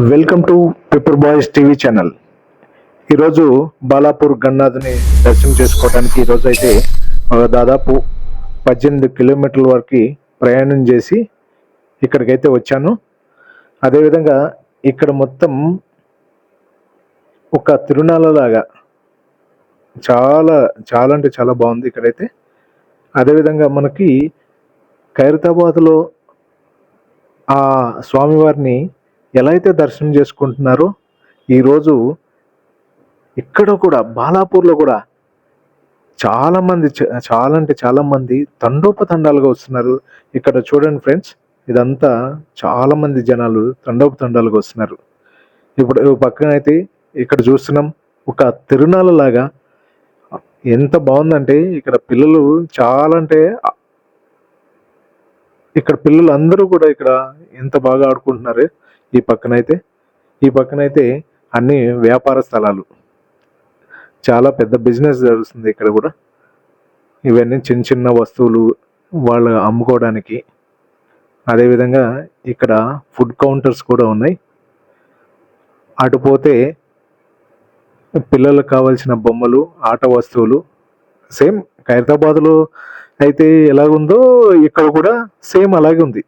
Welcome to paper boys TV channel. ఈరోజు బాలాపూర్ గన్నాథ్ని దర్శనం చేసుకోవడానికి ఈరోజు అయితే దాదాపు పద్దెనిమిది కిలోమీటర్ల వరకు ప్రయాణం చేసి ఇక్కడికైతే వచ్చాను. అదేవిధంగా ఇక్కడ మొత్తం ఒక తిరునాళ్ళ లాగా చాలా చాలా అంటే చాలా బాగుంది ఇక్కడైతే. అదేవిధంగా మనకి ఖైరతాబాద్లో ఆ స్వామివారిని ఎలా అయితే దర్శనం చేసుకుంటున్నారో ఈరోజు ఇక్కడ కూడా బాలాపూర్లో కూడా చాలామంది చ- చాలా అంటే చాలామంది తండోపతండాలుగా వస్తున్నారు. ఇక్కడ చూడండి ఫ్రెండ్స్ ఇదంతా చాలామంది జనాలు తండోపతండాలుగా వస్తున్నారు. ఇప్పుడు పక్కన అయితే ఇక్కడ చూస్తున్నాం ఒక తిరునాళ్ళ లాగా ఎంత బాగుందంటే ఇక్కడ పిల్లలు చాలా అంటే ఇక్కడ పిల్లలు అందరూ కూడా ఇక్కడ ఎంత బాగా ఆడుకుంటున్నారు. ఈ పక్కనైతే ఈ పక్కనైతే అన్ని వ్యాపార స్థలాలు. చాలా పెద్ద బిజినెస్ జరుగుతుంది ఇక్కడ కూడా. ఇవన్నీ చిన్న చిన్న వస్తువులు వాళ్ళు అమ్ముకోవడానికి. అదేవిధంగా ఇక్కడ ఫుడ్ కౌంటర్స్ కూడా ఉన్నాయి. అటు పోతే పిల్లలకు కావాల్సిన బొమ్మలు ఆట వస్తువులు సేమ్ ఖైరతాబాద్లో అయితే ఎలాగుందో ఇక్కడ కూడా సేమ్ అలాగే ఉంది.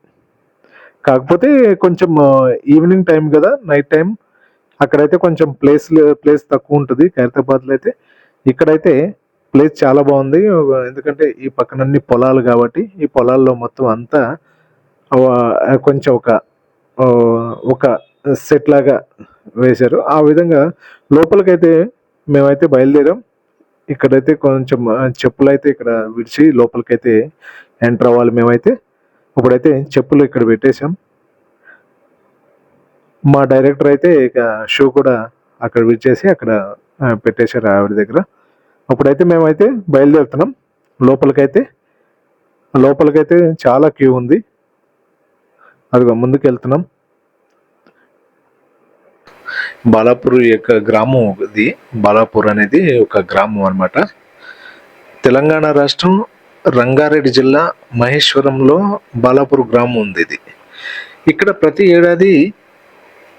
కాకపోతే కొంచెం ఈవినింగ్ టైం కదా నైట్ టైం అక్కడైతే కొంచెం ప్లేస్ ప్లేస్ తక్కువ ఉంటుంది. ఖైరతాబాద్లో అయితే ఇక్కడైతే ప్లేస్ చాలా బాగుంది. ఎందుకంటే ఈ పక్కనన్ని పొలాలు కాబట్టి ఈ పొలాల్లో మొత్తం అంతా కొంచెం ఒక ఒక సెట్ లాగా వేశారు. ఆ విధంగా లోపలికైతే మేమైతే బయలుదేరాం. ఇక్కడైతే కొంచెం చెప్పులు అయితే ఇక్కడ విడిచి లోపలికైతే ఎంటర్ అవ్వాలి మేమైతే. ఇప్పుడైతే చెప్పులు ఇక్కడ పెట్టేశాం. మా డైరెక్టర్ అయితే ఇక షూ కూడా అక్కడ విడిచేసి అక్కడ పెట్టేశారు ఆవిడ దగ్గర. అప్పుడైతే మేమైతే బయలుదేరుతున్నాం. లోపలికైతే లోపలికైతే చాలా క్యూ ఉంది. అదిగో ముందుకు వెళ్తున్నాం బాలాపూర్ యొక్క గ్రామం ఇది బాలాపూర్ అనేది ఒక గ్రామం అనమాట తెలంగాణ రాష్ట్రం రంగారెడ్డి జిల్లా మహేశ్వరంలో బాలాపూర్ గ్రామం ఉంది ఇది. ఇక్కడ ప్రతి ఏడాది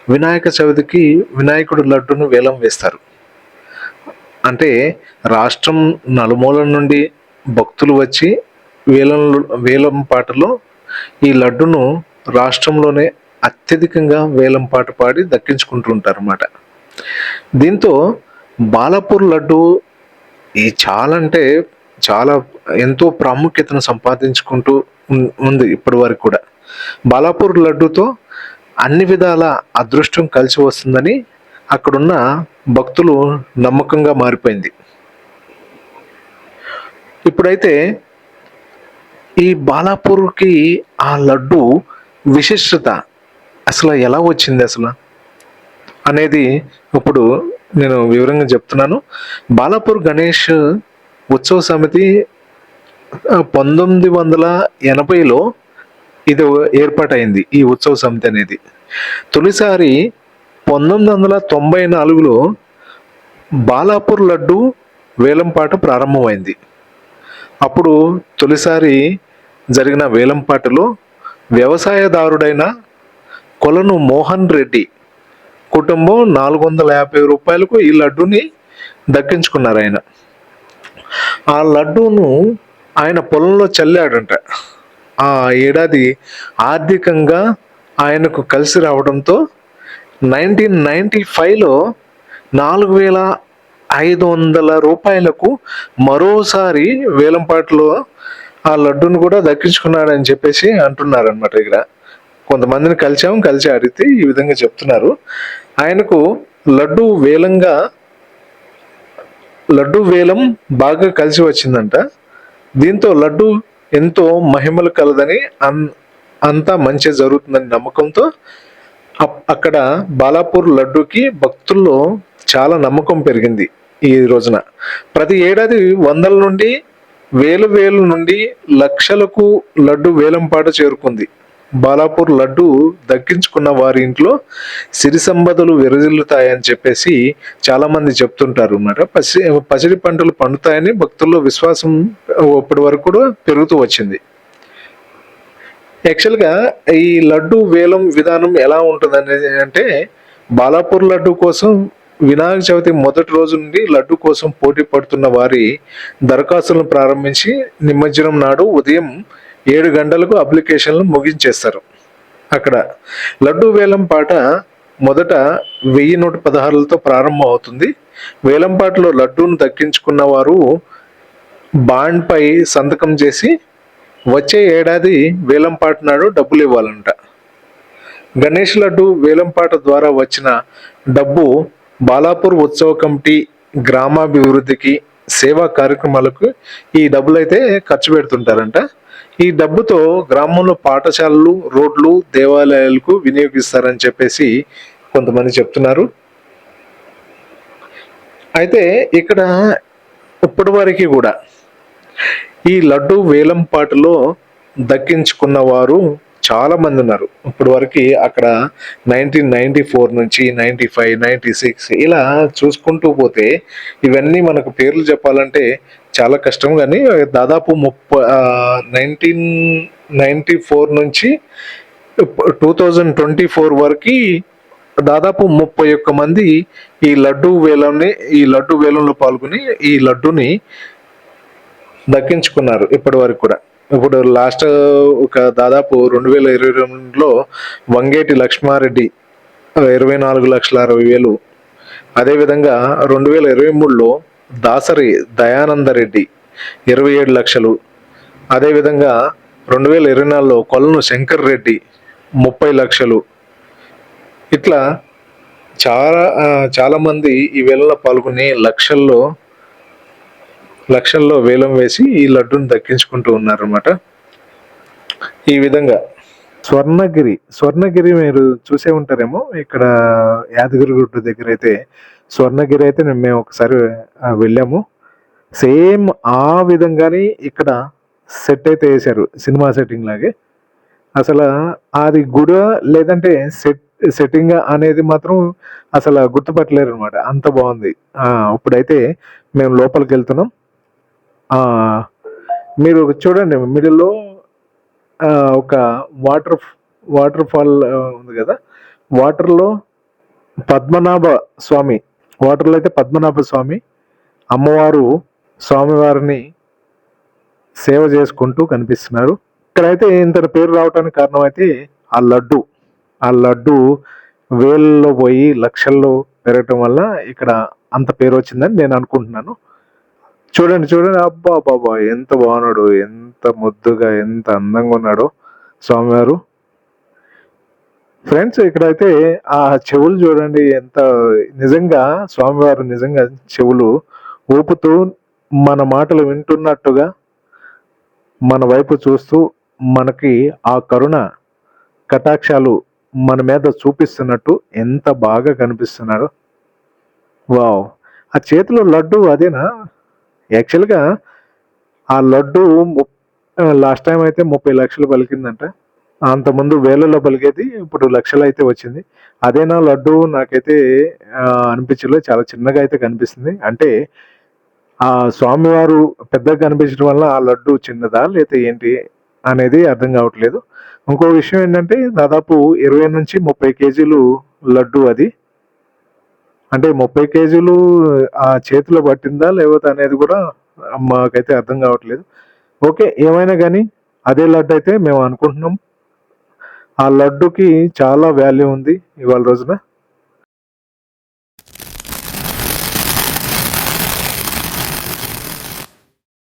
వినాయక చవితికి వినాయకుడు లడ్డును వేలం వేస్తారు. అంటే రాష్ట్రం నలుమూల నుండి భక్తులు వచ్చి వేలం వేలం పాటలో ఈ లడ్డును రాష్ట్రంలోనే అత్యధికంగా వేలం పాట పాడి దక్కించుకుంటుంటారు అన్నమాట దీంతో బాలాపూర్ లడ్డు ఈ చాలా అంటే చాలా ఎంతో ప్రాముఖ్యతను సంపాదించుకుంటూ ఉంది ఇప్పటి వరకు కూడా. బాలాపూర్ లడ్డుతో అన్ని విధాల అదృష్టం కలిసి వస్తుందని అక్కడున్న భక్తులు నమ్మకంగా మారిపోయింది. ఇప్పుడైతే ఈ బాలాపూర్కి ఆ లడ్డు విశిష్టత అసలు ఎలా వచ్చింది అసలు? అనేది ఇప్పుడు నేను వివరంగా చెప్తున్నాను. బాలాపూర్ గణేష్ ఉత్సవ సమితి పంతొమ్మిది వందల ఎనభైలో ఇది ఏర్పాటైంది ఈ ఉత్సవ సమితి అనేది. తొలిసారి పంతొమ్మిది వందల తొంభై నాలుగులో బాలాపూర్ లడ్డు వేలంపాట ప్రారంభమైంది. అప్పుడు తొలిసారి జరిగిన వేలంపాటలో వ్యవసాయదారుడైన కొలను మోహన్ రెడ్డి కుటుంబం నాలుగు వందల యాభై రూపాయలకు ఈ లడ్డుని దక్కించుకున్నారు ఆయన ఆ లడ్డూను ఆయన పొలంలో చల్లాడంట. ఆ ఏడాది ఆర్థికంగా ఆయనకు కలిసి రావడంతో నైన్టీన్ నైన్టీ ఫైవ్లో నాలుగు వేల ఐదు వందల రూపాయలకు మరోసారి వేలంపాట్లో ఆ లడ్డును కూడా దక్కించుకున్నాడని చెప్పేసి అంటున్నారనమాట ఇక్కడ. కొంతమందిని కలిసాం కలిసి అడిగితే ఈ విధంగా చెప్తున్నారు. ఆయనకు లడ్డు వేలంగా లడ్డు వేలం బాగా కలిసి వచ్చిందంట. దీంతో లడ్డు ఎంతో మహిమలు కలదని అన్ అంతా మంచి జరుగుతుందని నమ్మకంతో అప్- అక్కడ బాలాపూర్ లడ్డూకి భక్తుల్లో చాలా నమ్మకం పెరిగింది ఈ రోజున. ప్రతి ఏడాది వందల నుండి వేలు వేలు నుండి లక్షలకు లడ్డు వేలంపాటు చేరుకుంది. బాలాపూర్ లడ్డు దక్కించుకున్న వారి ఇంట్లో సిరి సంపదలు విరజిల్లుతాయని చెప్పేసి చాలామంది చెప్తుంటారు అన్నమాట. పసి పసిడి పంటలు పండుతాయని భక్తుల్లో విశ్వాసం ఇప్పటి వరకు కూడా పెరుగుతూ వచ్చింది. యాక్చువల్గా ఈ లడ్డు వేలం విధానం ఎలా ఉంటుంది అంటే బాలాపూర్ లడ్డు కోసం వినాయక చవితి మొదటి రోజు నుండి లడ్డు కోసం పోటీ పడుతున్న వారి దరఖాస్తులను ప్రారంభించి నిమజ్జనం నాడు ఉదయం ఏడు గంటలకు అప్లికేషన్లు ముగించేస్తారు. అక్కడ లడ్డు వేలం పాట మొదట వెయ్యి నూట పదహారులతో ప్రారంభం అవుతుంది వేలంపాటలో లడ్డూను దక్కించుకున్న వారు బాండ్పై సంతకం చేసి వచ్చే ఏడాది వేలంపాట నాడు డబ్బులు ఇవ్వాలంట. గణేష్ లడ్డు వేలంపాట ద్వారా వచ్చిన డబ్బు బాలాపూర్ ఉత్సవ కమిటీ గ్రామాభివృద్ధికి సేవా కార్యక్రమాలకు ఈ డబ్బులైతే ఖర్చు పెడుతుంటారంట. ఈ డబ్బుతో గ్రామంలో పాఠశాలలు రోడ్లు దేవాలయాలకు వినియోగిస్తారని చెప్పేసి కొంతమంది చెప్తున్నారు. అయితే ఇక్కడ ఇప్పటి వరకు కూడా ఈ లడ్డు వేలం పాటలో దక్కించుకున్న వారు చాలా మంది ఉన్నారు. ఇప్పటి వరకు అక్కడ నైన్టీన్ నైన్టీ ఫోర్ నుంచి నైన్టీ ఫైవ్ నైన్టీ సిక్స్ ఇలా చూసుకుంటూ పోతే ఇవన్నీ మనకు పేర్లు చెప్పాలంటే చాలా కష్టం కానీ దాదాపు ముప్పై నైన్టీన్ నైంటీ ఫోర్ నుంచి టూ థౌజండ్ ట్వంటీ ఫోర్ వరకు దాదాపు ముప్పై ఒక్క మంది ఈ లడ్డు వేలంని ఈ లడ్డు వేలంలో పాల్గొని ఈ లడ్డుని దక్కించుకున్నారు ఇప్పటి వరకు కూడా. ఇప్పుడు లాస్ట్ ఒక దాదాపు రెండు వేల ఇరవై రెండులో వంగేటి లక్ష్మారెడ్డి ఇరవై నాలుగు లక్షల అరవై వేలు. అదేవిధంగా రెండు వేల ఇరవై మూడులో దాసరి దయానందరెడ్డి ఇరవై ఏడు లక్షలు. అదేవిధంగా రెండు వేల ఇరవై నాలుగులో కొలను శంకర్ రెడ్డి ముప్పై లక్షలు. ఇట్లా చాలా చాలామంది ఈ వేళలో పాల్గొని లక్షల్లో లక్షల్లో వేలం వేసి ఈ లడ్డును దక్కించుకుంటూ ఉన్నారన్నమాట. ఈ విధంగా స్వర్ణగిరి స్వర్ణగిరి మీరు చూసే ఉంటారేమో ఇక్కడ యాదగిరిగుట్ట దగ్గర అయితే స్వర్ణగిరి అయితే మేము ఒకసారి వెళ్ళాము. సేమ్ ఆ విధంగానే ఇక్కడ సెట్ అయితే వేశారు సినిమా సెట్టింగ్ లాగే. అసలు అది గుడ లేదంటే సెట్ సెట్టింగ్ అనేది మాత్రం అసలు గుర్తుపట్టలేరు అనమాట అంత బాగుంది. ఇప్పుడైతే మేము లోపలికి వెళ్తున్నాం. మీరు చూడండి మిడిల్లో ఒక వాటర్ వాటర్ ఫాల్ ఉంది కదా? వాటర్లో పద్మనాభ స్వామి వాటర్లో అయితే పద్మనాభ స్వామి అమ్మవారు స్వామివారిని సేవ చేసుకుంటూ కనిపిస్తున్నారు. ఇక్కడైతే ఇంత పేరు రావడానికి కారణం అయితే ఆ లడ్డు. ఆ లడ్డు వేలలో పోయి లక్షల్లో పెరగటం వల్ల ఇక్కడ అంత పేరు వచ్చిందని నేను అనుకుంటున్నాను. చూడండి చూడండి. అబ్బా బాబా ఎంత బాగున్నాడు. ఎంత ముద్దుగా ఎంత అందంగా ఉన్నాడో స్వామివారు. ఫ్రెండ్స్ ఇక్కడైతే ఆ చెవులు చూడండి ఎంత నిజంగా స్వామివారు నిజంగా చెవులు ఊపుతూ మన మాటలు వింటున్నట్టుగా మన వైపు చూస్తూ మనకి ఆ కరుణ కటాక్షాలు మన మీద చూపిస్తున్నట్టు ఎంత బాగా కనిపిస్తున్నారు. వావ్! ఆ చేతిలో లడ్డు అదేనా? యాక్చువల్గా ఆ లడ్డు లాస్ట్ టైం అయితే ముప్పై లక్షలు పలికిందంట. అంతకుముందు వేలలో పలికేది ఇప్పుడు లక్షలు అయితే వచ్చింది. అదేనా లడ్డు నాకైతే అనిపించలేదు చాలా చిన్నగా అయితే కనిపిస్తుంది. అంటే ఆ స్వామివారు పెద్దగా కనిపించడం వల్ల ఆ లడ్డు చిన్నదా లేకపోతే ఏంటి అనేది అర్థం కావట్లేదు. ఇంకో విషయం ఏంటంటే దాదాపు ఇరవై నుంచి ముప్పై కేజీలు లడ్డు అది. అంటే ముప్పై కేజీలు ఆ చేతిలో పట్టిందా లేకపోతే అనేది కూడా మాకైతే అర్థం కావట్లేదు. ఓకే ఏమైనా కానీ అదే లడ్డు అయితే మేము అనుకుంటున్నాం. ఆ లడ్డుకి చాలా వాల్యూ ఉంది ఇవాళ రోజున.